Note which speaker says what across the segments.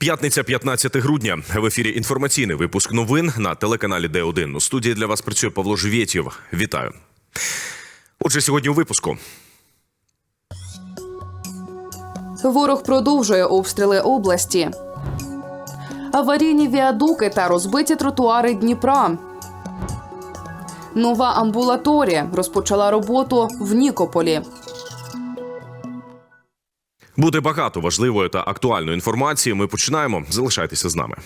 Speaker 1: П'ятниця, 15 грудня. В ефірі інформаційний випуск новин на телеканалі Д1. У студії для вас працює Павло Живєтєв. Вітаю. Отже, сьогодні у випуску.
Speaker 2: Ворог продовжує обстріли області. Аварійні віадуки та розбиті тротуари Дніпра. Нова амбулаторія розпочала роботу в Нікополі.
Speaker 1: Буде багато важливої та актуальної інформації. Ми починаємо. Залишайтеся з нами.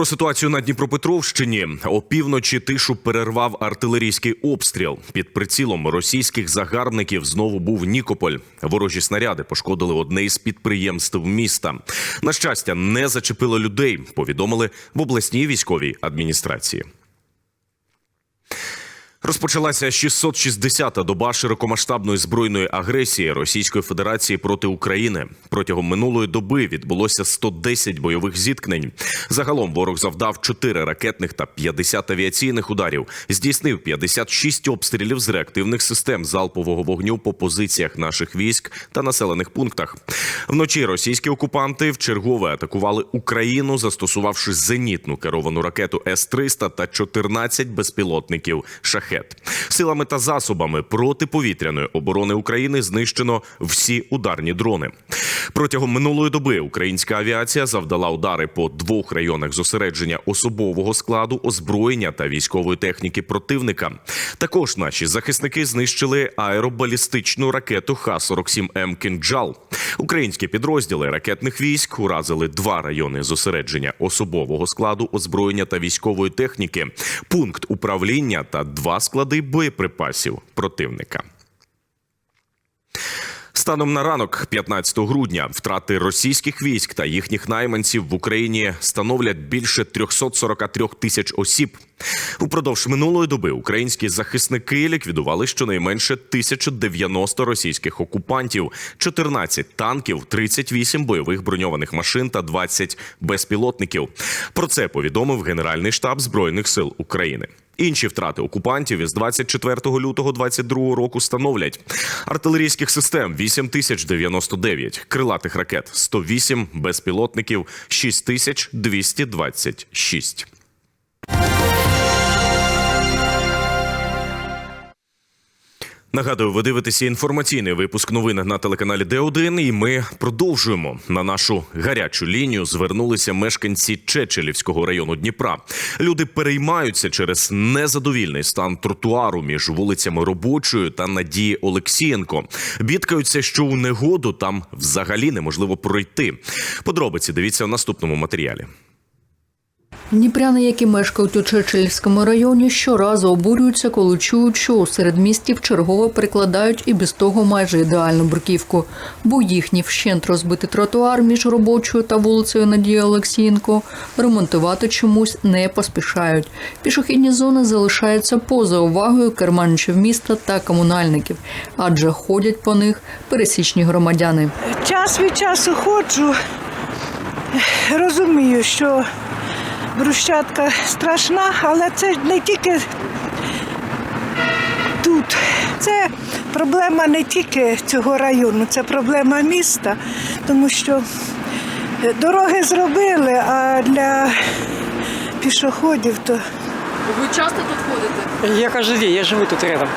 Speaker 1: Про ситуацію на Дніпропетровщині опівночі тишу перервав артилерійський обстріл. Під прицілом російських загарбників знову був Нікополь. Ворожі снаряди пошкодили одне із підприємств міста. На щастя, не зачепило людей. Повідомили в обласній військовій адміністрації. Розпочалася 660-та доба широкомасштабної збройної агресії Російської Федерації проти України. Протягом минулої доби відбулося 110 бойових зіткнень. Загалом ворог завдав 4 ракетних та 50 авіаційних ударів, здійснив 56 обстрілів з реактивних систем залпового вогню по позиціях наших військ та населених пунктах. Вночі російські окупанти вчергове атакували Україну, застосувавши зенітну керовану ракету С-300 та 14 безпілотників «Шахет». Силами та засобами протиповітряної оборони України знищено всі ударні дрони. Протягом минулої доби українська авіація завдала удари по двох районах зосередження особового складу, озброєння та військової техніки противника. Також наші захисники знищили аеробалістичну ракету Х-47М «Кинджал». Українські підрозділи ракетних військ уразили два райони зосередження особового складу, озброєння та військової техніки, пункт управління та два склади боєприпасів противника. Станом на ранок, 15 грудня, втрати російських військ та їхніх найманців в Україні становлять більше 343 тисяч осіб. Упродовж минулої доби українські захисники ліквідували щонайменше 1090 російських окупантів, 14 танків, 38 бойових броньованих машин та 20 безпілотників. Про це повідомив Генеральний штаб збройних сил України. Інші втрати окупантів із 24 лютого 22 року становлять артилерійських систем 8099, крилатих ракет 108, безпілотників 6226. Нагадую, ви дивитеся інформаційний випуск новин на телеканалі Д1, і ми продовжуємо на нашу гарячу лінію. Звернулися мешканці Чечелівського району Дніпра. Люди переймаються через незадовільний стан тротуару між вулицями Робочою та Надії Олексієнко. Бідкаються, що у негоду там взагалі неможливо пройти. Подробиці дивіться в наступному матеріалі.
Speaker 3: Дніпряни, які мешкають у Чечелівському районі, щоразу обурюються, коли чують, що у середмісті вчергово перекладають і без того майже ідеальну бруківку, бо їхній вщент розбитий тротуар між робочою та вулицею Надії Олексієнко ремонтувати чомусь не поспішають. Пішохідні зони залишаються поза увагою керманичів міста та комунальників, адже ходять по них пересічні громадяни.
Speaker 4: Час від часу ходжу, розумію, що брусчатка страшна, але це не тільки тут. Це проблема не тільки цього району, це проблема міста, тому що дороги зробили, а для пішоходів то
Speaker 2: Ви часто тут ходите?
Speaker 5: Я день, я живу тут рядом.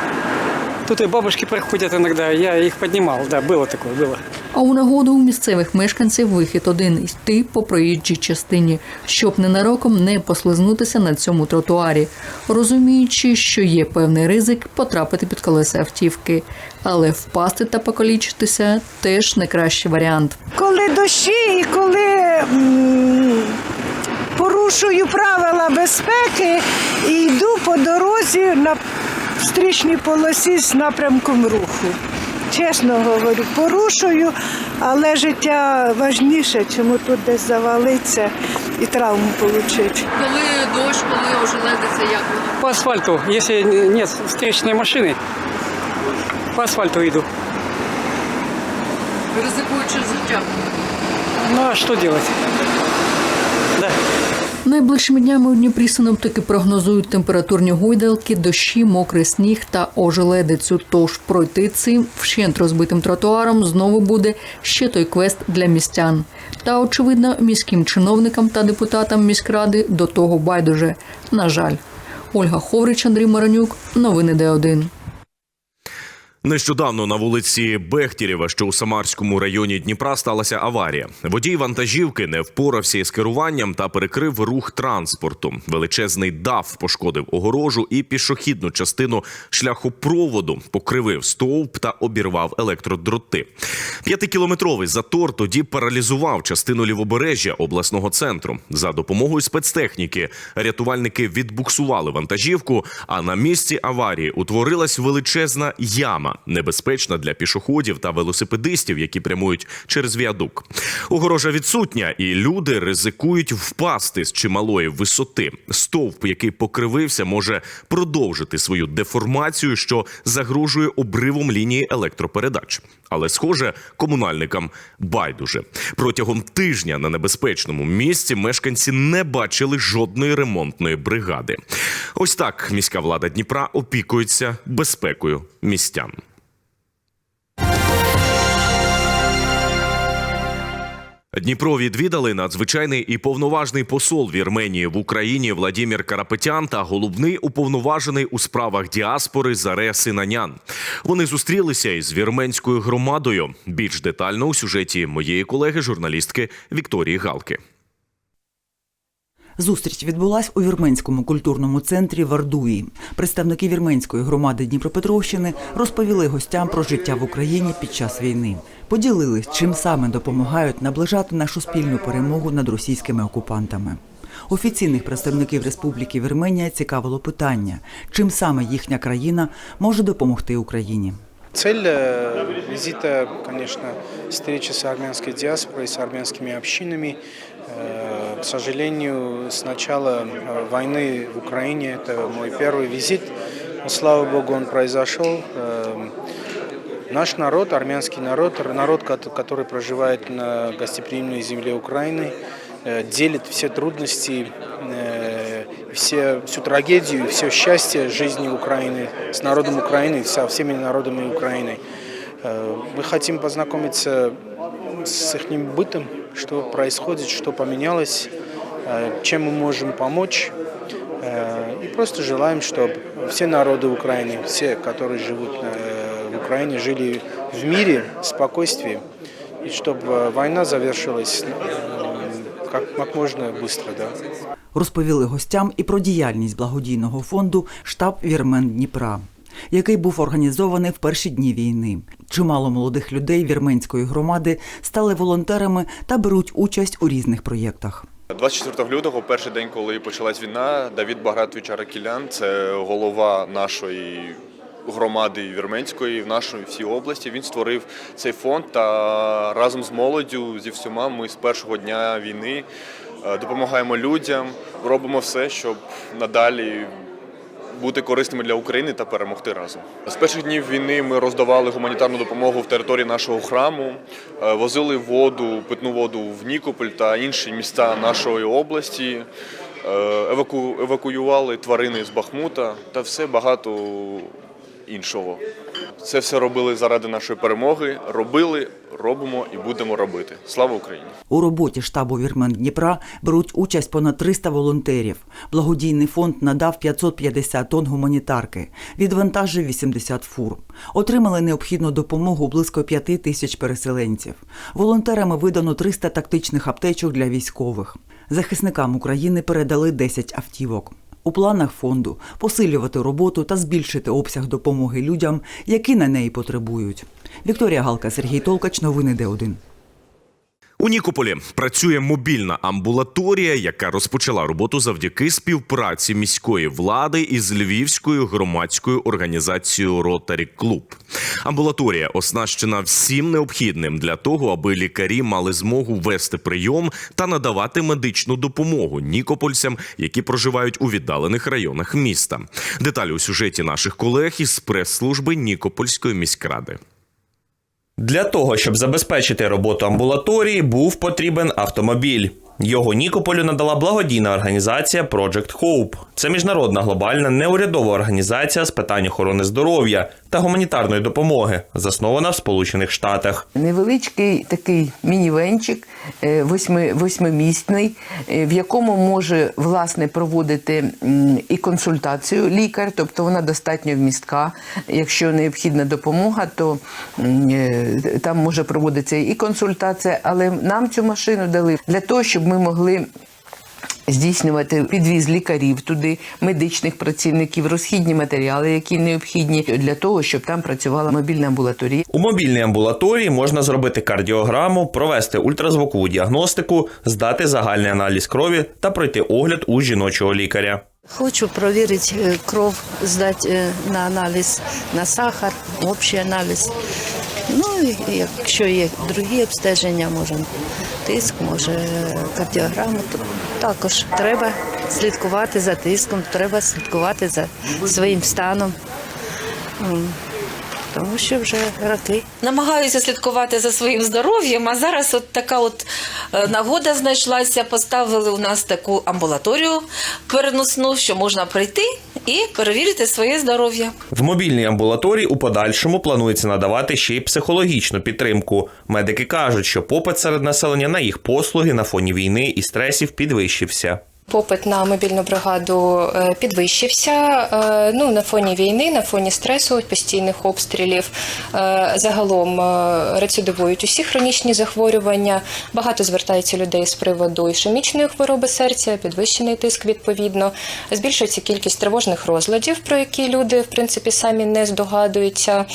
Speaker 5: Тут и бабушки приходят иногда, я их поднимал, да, было такое, было.
Speaker 3: А у нагоду у місцевих мешканців вихід один йти по проїжджій частині, щоб ненароком не послизнутися на цьому тротуарі, розуміючи, що є певний ризик потрапити під колеса автівки, але впасти та покалічитися теж не кращий варіант.
Speaker 4: коли дощі і коли порушую правила безпеки і йду по дорозі на стрічній полосі з напрямком руху. Чесно говорю, порушую, але життя важніше, чому тут десь завалиться і травму отримати.
Speaker 2: Коли дощ, коли ожеледиться, як воно?
Speaker 5: По асфальту, если нет встречной машины, по асфальту иду.
Speaker 2: Ризикуючи життя.
Speaker 5: Ну а что делать?
Speaker 3: Найближчими днями у Дніпрі синоптики прогнозують температурні гойдалки, дощі, мокрий сніг та ожеледицю. Тож пройти цим вщент розбитим тротуаром знову буде ще той квест для містян. Та очевидно, міським чиновникам та депутатам міськради до того байдуже. На жаль, Ольга Ховрич, Андрій Маранюк, новини Д1.
Speaker 1: Нещодавно на вулиці Бехтірєва, що у Самарському районі Дніпра, сталася аварія. Водій вантажівки не впорався із керуванням та перекрив рух транспорту. Величезний дав пошкодив огорожу і пішохідну частину шляхопроводу, покривив стовп та обірвав електродроти. П'ятикілометровий затор тоді паралізував частину лівобережжя обласного центру. За допомогою спецтехніки рятувальники відбуксували вантажівку. А на місці аварії утворилась величезна яма, небезпечна для пішоходів та велосипедистів, які прямують через віадук. Огорожа відсутня, і люди ризикують впасти з чималої висоти. Стовп, який покривився, може продовжити свою деформацію, що загрожує обривом лінії електропередач. Але, схоже, комунальникам байдуже. Протягом тижня на небезпечному місці мешканці не бачили жодної ремонтної бригади. Ось так міська влада Дніпра опікується безпекою містян. Дніпро відвідали надзвичайний і повноважний посол Вірменії в Україні Владімір Карапетян та головний уповноважений у справах діаспори Заре Синанян. Вони зустрілися із вірменською громадою. Більш детально у сюжеті моєї колеги, журналістки Вікторії Галки.
Speaker 6: Зустріч відбулась у вірменському культурному центрі Вардуї. Представники вірменської громади Дніпропетровщини розповіли гостям про життя в Україні під час війни. Поділились, чим саме допомагають наближати нашу спільну перемогу над російськими окупантами. Офіційних представників Республіки Вірменія цікавило питання, чим саме їхня країна може допомогти Україні.
Speaker 7: Цель э, визита, конечно, встреча с армянской диаспорой, с армянскими общинами. Э, К сожалению, с начала э, войны в Украине это мой первый визит. Но, слава богу, он произошел. Э, Наш народ, армянский народ, народ, кот- который проживает на гостеприимной земле Украины, э, делит все трудности, все, всю трагедию, все счастье жизни Украины с народом Украины, со всеми народами Украины. Мы хотим познакомиться с их бытом, что происходит, что поменялось, э, чем мы можем помочь. Э, И просто желаем, чтобы все народы Украины, все, которые живут э, в Украине, жили в мире, спокойствии, и чтобы э, война завершилась э, как, как можно быстро. Да.
Speaker 6: Розповіли гостям і про діяльність благодійного фонду Штаб Вірмен Дніпра, який був організований в перші дні війни. Чимало молодих людей вірменської громади стали волонтерами та беруть участь у різних проєктах.
Speaker 8: 24 лютого, перший день, коли почалась війна, Давід Багратович Аракілян, це голова нашої громади вірменської в нашій всій області. Він створив цей фонд та разом з молоддю зі всіма ми з першого дня війни е, допомагаємо людям, робимо все, щоб надалі бути корисними для України та перемогти разом. З перших днів війни ми роздавали гуманітарну допомогу в території нашого храму, е, возили воду, питну воду в Нікополь та інші міста нашої області, е, евакуювали тварини з Бахмута та все багато іншого. Це все робили заради нашої перемоги. Робили, робимо і будемо робити. Слава Україні!
Speaker 6: У роботі штабу Вірмен Дніпра беруть участь понад 300 волонтерів. Благодійний фонд надав 550 тонн гуманітарки, відвантажив 80 фур. Отримали необхідну допомогу близько 5 тисяч переселенців. Волонтерами видано 300 тактичних аптечок для військових. Захисникам України передали 10 автівок. У планах фонду посилювати роботу та збільшити обсяг допомоги людям, які на неї потребують. Вікторія Галка, Сергій Толкач, новини Д1.
Speaker 1: У Нікополі працює мобільна амбулаторія, яка розпочала роботу завдяки співпраці міської влади із львівською громадською організацією Ротарі Клуб. Амбулаторія оснащена всім необхідним для того, аби лікарі мали змогу вести прийом та надавати медичну допомогу нікопольцям, які проживають у віддалених районах міста. Деталі у сюжеті наших колег із прес-служби Нікопольської міськради.
Speaker 9: Для того, щоб забезпечити роботу амбулаторії, був потрібен автомобіль. Його Нікополю надала благодійна організація Project Hope. Це міжнародна глобальна неурядова організація з питань охорони здоров'я та гуманітарної допомоги, заснована в Сполучених Штатах.
Speaker 10: Невеличкий такий мінівенчик, е, восьми, восьмимісний, е, в якому може власне проводити і консультацію лікар, тобто вона достатньо вмістка. Якщо необхідна допомога, то е, там може проводитися і консультація, але нам цю машину дали для того, щоб ми могли. Здійснювати підвіз лікарів туди, медичних працівників, розхідні матеріали, які необхідні для того, щоб там працювала мобільна амбулаторія.
Speaker 9: У мобільній амбулаторії можна зробити кардіограму, провести ультразвукову діагностику, здати загальний аналіз крові та пройти огляд у жіночого лікаря.
Speaker 11: Хочу провірити е, кров, здати е, на аналіз на сахар, общий аналіз. Ну, якщо є другі обстеження, може тиск, може кардіограму, то також треба слідкувати за тиском, треба слідкувати за своїм станом. Тому що вже роки.
Speaker 12: намагаюся слідкувати за своїм здоров'ям. А зараз от така от е, нагода знайшлася. Поставили у нас таку амбулаторію переносну, що можна прийти і перевірити своє здоров'я.
Speaker 9: В мобільній амбулаторії у подальшому планується надавати ще й психологічну підтримку. Медики кажуть, що попит серед населення на їх послуги на фоні війни і стресів підвищився.
Speaker 13: Попит на мобільну бригаду е, підвищився. Е, Ну на фоні війни, на фоні стресу, постійних обстрілів. Е, Загалом рецидивують усі хронічні захворювання. Багато звертається людей з приводу ішемічної хвороби серця, підвищений тиск відповідно. Збільшується кількість тривожних розладів, про які люди в принципі самі не здогадуються.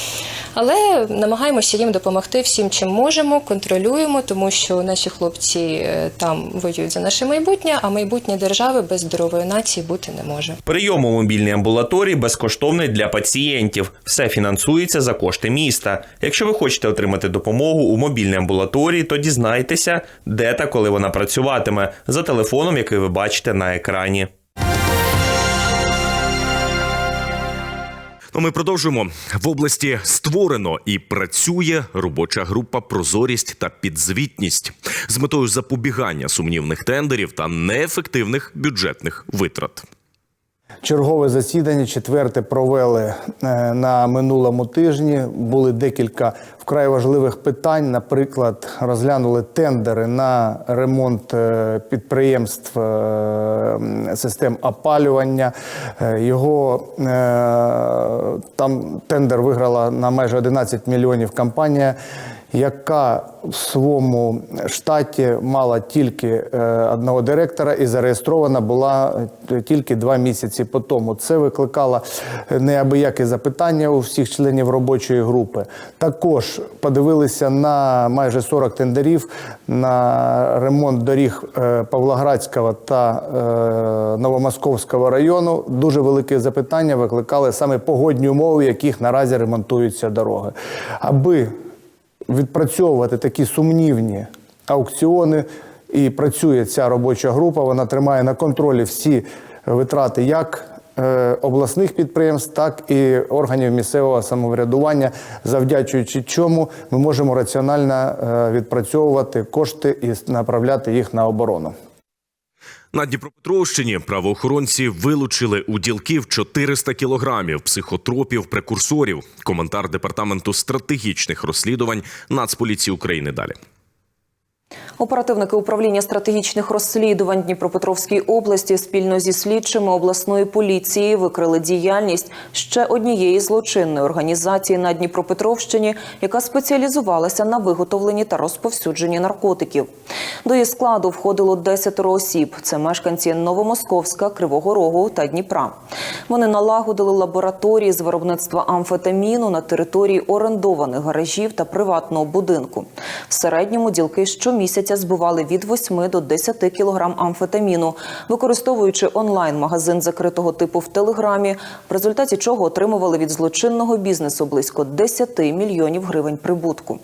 Speaker 13: Але намагаємося їм допомогти всім, чим можемо, контролюємо, тому що наші хлопці там воюють за наше майбутнє, а майбутнє держави без здорової нації бути не може.
Speaker 9: Прийом у мобільній амбулаторії безкоштовний для пацієнтів. Все фінансується за кошти міста. Якщо ви хочете отримати допомогу у мобільній амбулаторії, то дізнайтеся, де та коли вона працюватиме за телефоном, який ви бачите на екрані.
Speaker 1: Ну, ми продовжуємо. В області створено і працює робоча група Прозорість та підзвітність з метою запобігання сумнівних тендерів та неефективних бюджетних витрат.
Speaker 14: Чергове засідання четверте провели е, на минулому тижні. Були декілька вкрай важливих питань. Наприклад, розглянули тендери на ремонт е, підприємств е, систем опалювання. Його там тендер виграла на майже 11 мільйонів компанія яка в своєму штаті мала тільки е, одного директора і зареєстрована була е, тільки два місяці по тому. Це викликало неабиякі запитання у всіх членів робочої групи. Також подивилися на майже 40 тендерів на ремонт доріг е, Павлоградського та Новомосковського району. Дуже велике запитання викликали саме погодні умови, в яких наразі ремонтуються дороги. Аби відпрацьовувати такі сумнівні аукціони. І працює ця робоча група. Вона тримає на контролі всі витрати як е, обласних підприємств, так і органів місцевого самоврядування, завдячуючи чому ми можемо раціонально е, відпрацьовувати кошти і направляти їх на оборону.
Speaker 1: На Дніпропетровщині правоохоронці вилучили у ділків 400 кілограмів психотропів прекурсорів. Коментар департаменту стратегічних розслідувань Нацполіції України. Далі.
Speaker 15: Оперативники управління стратегічних розслідувань Дніпропетровської області спільно зі слідчими обласної поліції викрили діяльність ще однієї злочинної організації на Дніпропетровщині, яка спеціалізувалася на виготовленні та розповсюдженні наркотиків. До її складу входило 10 осіб. Це мешканці Новомосковська, Кривого Рогу та Дніпра. Вони налагодили лабораторії з виробництва амфетаміну на території орендованих гаражів та приватного будинку. В середньому ділки щомісяця збували від 8 до 10 кілограм амфетаміну, використовуючи онлайн-магазин закритого типу в Телеграмі, в результаті чого отримували від злочинного бізнесу близько 10 мільйонів гривень прибутку.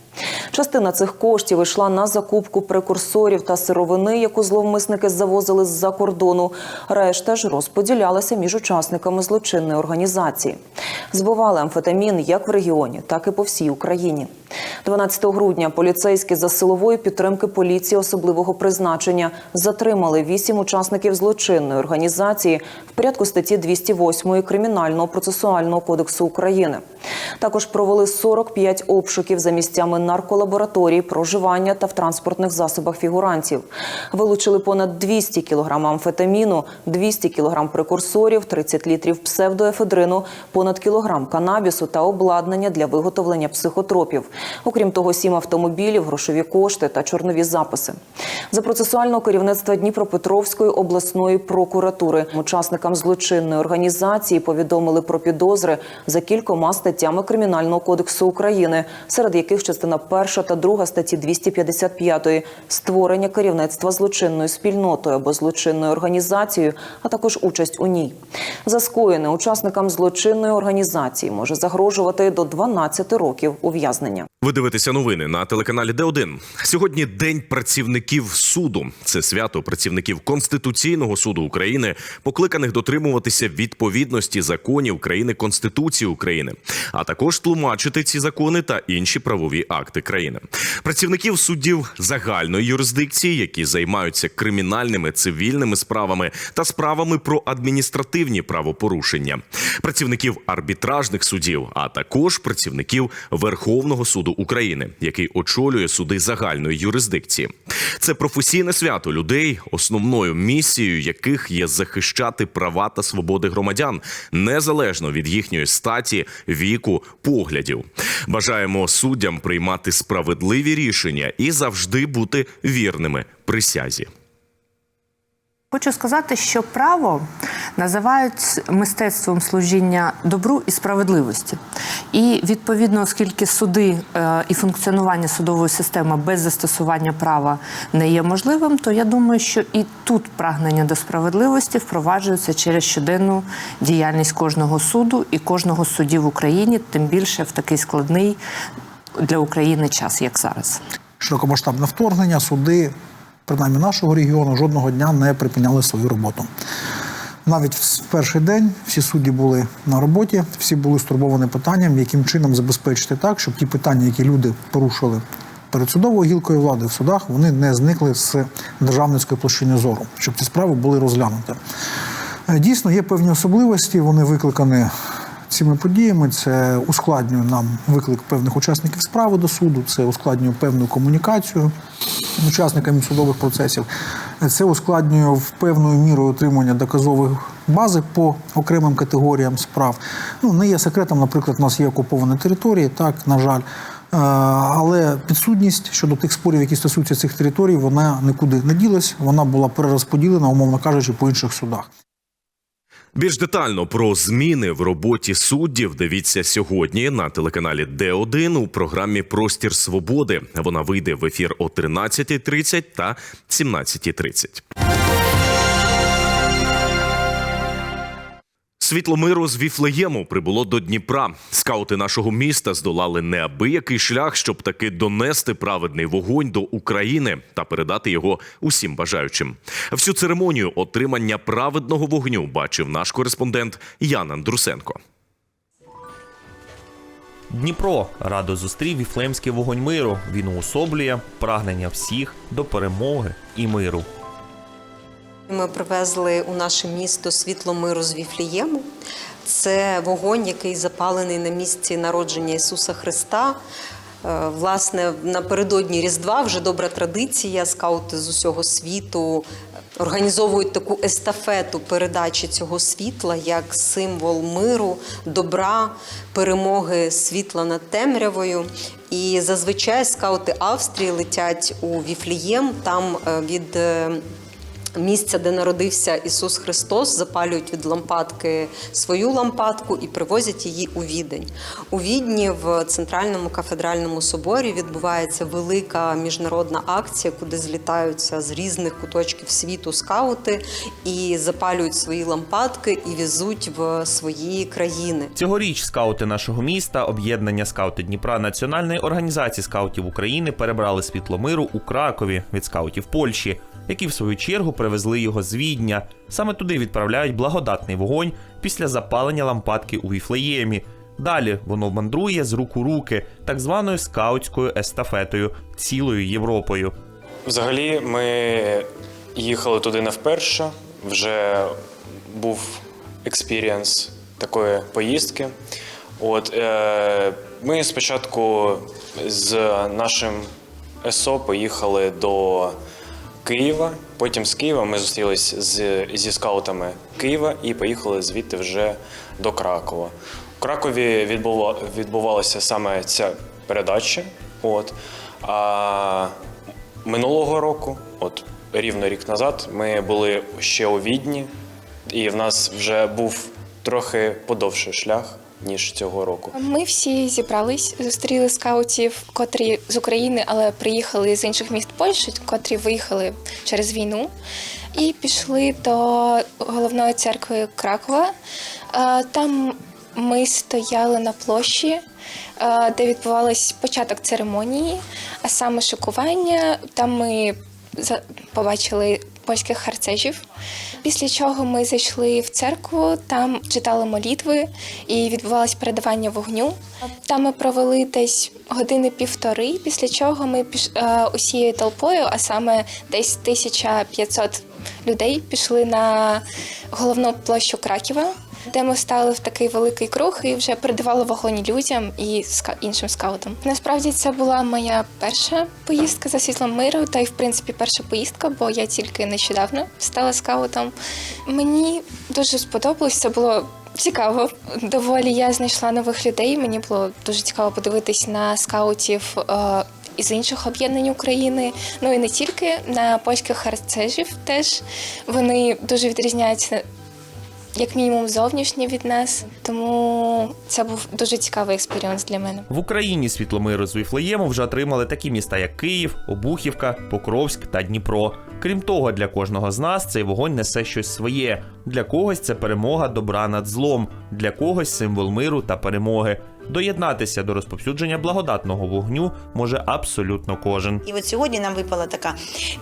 Speaker 15: Частина цих коштів йшла на закупку прекурсорів та сировини, яку зловмисники завозили з-за кордону. Решта ж розподілялася між учасниками злочинної організації. Збивали амфетамін як в регіоні, так і по всій Україні. 12 грудня поліцейські за силової підтримки поліції особливого призначення затримали вісім учасників злочинної організації в порядку статті 208 Кримінального процесуального кодексу України. Також провели 45 обшуків за місцями нарколабораторій, проживання та в транспортних засобах фігурантів. Вилучили понад 200 кг амфетаміну, 200 кг прекурсорів, 30 літрів псевдоефедрину, понад кілограм канабісу та обладнання для виготовлення психотропів. Окрім того, сім автомобілів, грошові кошти та чорнові записи. За процесуального керівництва Дніпропетровської обласної прокуратури учасникам злочинної організації повідомили про підозри за кількома статтями Кримінального кодексу України, серед яких частина перша та друга статті 255 створення керівництва злочинною спільнотою або злочинною організацією, а також участь у ній. За скоєне учасникам злочинної організації може загрожувати до 12 років ув'язнення.
Speaker 1: Ви дивитеся новини на телеканалі Д1. Сьогодні День працівників суду. Це свято працівників Конституційного суду України, покликаних дотримуватися відповідності законів країни Конституції України, а також тлумачити ці закони та інші правові акти країни. Працівників суддів загальної юрисдикції, які займаються кримінальними цивільними справами та справами про адміністративні правопорушення, працівників арбітражних судів, а також працівників Верховного суду України, який очолює суди загальної юрисдикції. Це професійне свято людей, основною місією яких є захищати права та свободи громадян незалежно від їхньої статі, віку, поглядів. Бажаємо суддям приймати справедливі рішення і завжди бути вірними присязі.
Speaker 16: Хочу сказати, що право називають мистецтвом служіння добру і справедливості. І відповідно, оскільки суди е, і функціонування судової системи без застосування права не є можливим, то я думаю, що і тут прагнення до справедливості впроваджується через щоденну діяльність кожного суду і кожного з суддів в Україні, тим більше в такий складний для України час, як зараз.
Speaker 17: широкомасштабне вторгнення, суди, принаймні нашого регіону, жодного дня не припиняли свою роботу. Навіть в перший день всі судді були на роботі, всі були стурбовані питанням, яким чином забезпечити так, щоб ті питання, які люди порушили перед судовою гілкою влади в судах, вони не зникли з державницької площини зору, щоб ці справи були розглянуті. Е, Дійсно, є певні особливості, вони викликані цими подіями. Це ускладнює нам виклик певних учасників справи до суду, це ускладнює певну комунікацію учасниками судових процесів. Це ускладнює в певною мірою отримання доказових бази по окремим категоріям справ. Ну не є секретом, наприклад, у нас є окуповані території, так на жаль. Е, Але підсудність щодо тих спорів, які стосуються цих територій, вона нікуди не ділась. Вона була перерозподілена, умовно кажучи, по інших судах.
Speaker 1: Більш детально про зміни в роботі суддів дивіться сьогодні на телеканалі Д1 у програмі Простір свободи. Вона вийде в ефір о 13.30 та 17.30. Світло миру з Віфлеєму прибуло до Дніпра. Скаути нашого міста здолали неабиякий шлях, щоб таки донести праведний вогонь до України та передати його усім бажаючим. Всю церемонію отримання праведного вогню бачив наш кореспондент Ян Андрусенко.
Speaker 9: Дніпро радо зустрів віфлеємський вогонь миру. Він уособлює прагнення всіх до перемоги і миру.
Speaker 18: Ми привезли у наше місто світло миру з Віфлієму. Це вогонь, який запалений на місці народження Ісуса Христа. Е, Власне, напередодні Різдва вже добра традиція. Скаути з усього світу організовують таку естафету передачі цього світла як символ миру, добра, перемоги світла над темрявою. І зазвичай скаути Австрії летять у Віфлієм. Там е, від е, місця, де народився Ісус Христос, запалюють від лампадки свою лампадку і привозять її у Відень. У Відні в центральному кафедральному соборі відбувається велика міжнародна акція, куди злітаються з різних куточків світу скаути і запалюють свої лампадки і везуть в свої країни.
Speaker 9: Цьогоріч скаути нашого міста, об'єднання скаути Дніпра Національної організації скаутів України перебрали світло миру у Кракові від скаутів Польщі, які в свою чергу привезли його з Відня. Саме туди відправляють благодатний вогонь після запалення лампадки у Віфлеємі. Далі воно мандрує з рук у руки, так званою скаутською естафетою, цілою Європою.
Speaker 19: Взагалі, ми їхали туди не вперше. Вже був експірієнс такої поїздки. От, е, ми спочатку з нашим СО поїхали до Києва. Потім з Києва ми зустрілись з, зі скаутами Києва і поїхали звідти вже до Кракова. У Кракові відбува, відбувалася саме ця передача. От. А минулого року, от рівно рік назад, ми були ще у Відні, і в нас вже був трохи подовший шлях, ніж цього року.
Speaker 20: Ми всі зібрались, зустріли скаутів, котрі з України, але приїхали з інших міст Польщі, котрі виїхали через війну, і пішли до головної церкви Кракова. Е, Там ми стояли на площі, е, де відбувався початок церемонії, а саме шокування. Там ми побачили польських харцежів. Після чого ми зайшли в церкву, там читали молитви і відбувалось передавання вогню. Там ми провели десь години півтори, після чого ми піш... е, усією толпою, а саме десь 1500 людей, пішли на головну площу Краківа, де ми стали в такий великий круг і вже передавали вогонь людям і іншим скаутам. Насправді це була моя перша поїздка за світлом миру, та й в принципі перша поїздка, бо я тільки нещодавно стала скаутом. Мені дуже сподобалось, це було. Цікаво, доволі я знайшла нових людей. Мені було дуже цікаво подивитись на скаутів е, із інших об'єднань України. Ну і не тільки на польських харцежів. Теж вони дуже відрізняються як мінімум зовнішні від нас. Тому це був дуже цікавий експеріенс для мене.
Speaker 9: В Україні світломири з Віфлеєму вже отримали такі міста, як Київ, Обухівка, Покровськ та Дніпро. Крім того, для кожного з нас цей вогонь несе щось своє. Для когось це перемога добра над злом, для когось символ миру та перемоги. Доєднатися до розповсюдження благодатного вогню може абсолютно кожен.
Speaker 21: І от сьогодні нам випала така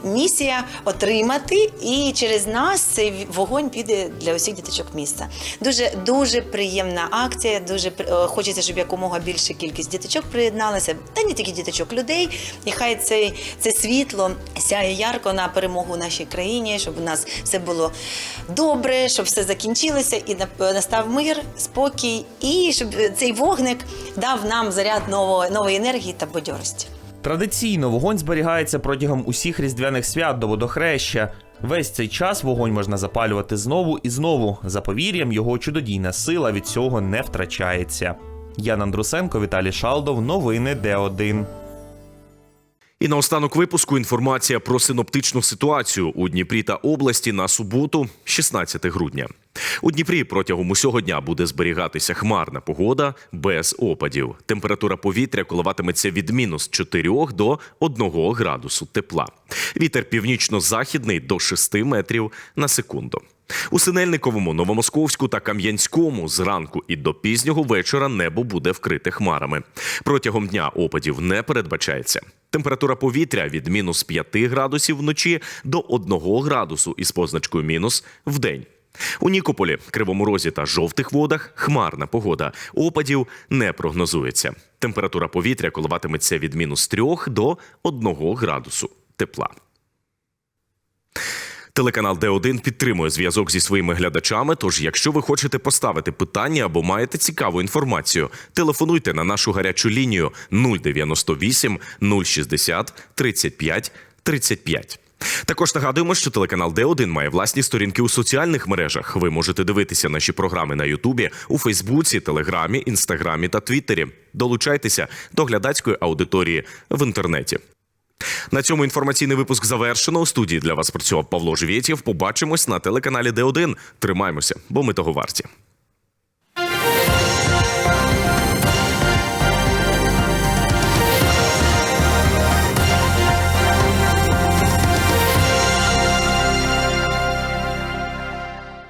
Speaker 21: місія отримати, і через нас цей вогонь піде для усіх діточок міста. Дуже дуже приємна акція. Дуже е, хочеться, щоб якомога більша кількість діточок приєдналася, та не тільки діточок, людей. І хай це, це світло сяє ярко на перемогу в нашій країні, щоб у нас все було добре, щоб все закінчилося і настав мир, спокій, і щоб цей вогник дав нам заряд нової, нової енергії та бадьорості.
Speaker 9: Традиційно вогонь зберігається протягом усіх різдвяних свят до водохреща. Весь цей час вогонь можна запалювати знову і знову. За повір'ям, його чудодійна сила від цього не втрачається. Ян Андрусенко, Віталій Шалдов. Новини Д1.
Speaker 1: І наостанок випуску інформація про синоптичну ситуацію у Дніпрі та області на суботу, 16 грудня. У Дніпрі протягом усього дня буде зберігатися хмарна погода без опадів. Температура повітря коливатиметься від мінус 4 до 1 градусу тепла. Вітер північно-західний до 6 метрів на секунду. У Синельниковому, Новомосковську та Кам'янському зранку і до пізнього вечора небо буде вкрите хмарами. Протягом дня опадів не передбачається. Температура повітря від мінус 5 градусів вночі до 1 градусу із позначкою мінус в день. У Нікополі, Кривому Розі та жовтих водах хмарна погода. Опадів не прогнозується. Температура повітря коливатиметься від мінус 3 до 1 градусу тепла. Телеканал Д1 підтримує зв'язок зі своїми глядачами. Тож, якщо ви хочете поставити питання або маєте цікаву інформацію, телефонуйте на нашу гарячу лінію 098 060 35 35. Також нагадуємо, що телеканал Д1 має власні сторінки у соціальних мережах. Ви можете дивитися наші програми на Ютубі, у Фейсбуці, Телеграмі, Інстаграмі та Твіттері. Долучайтеся до глядацької аудиторії в інтернеті. На цьому інформаційний випуск завершено. У студії для вас працював Павло Живєтєв. Побачимось на телеканалі Д1. Тримаймося, бо ми того варті.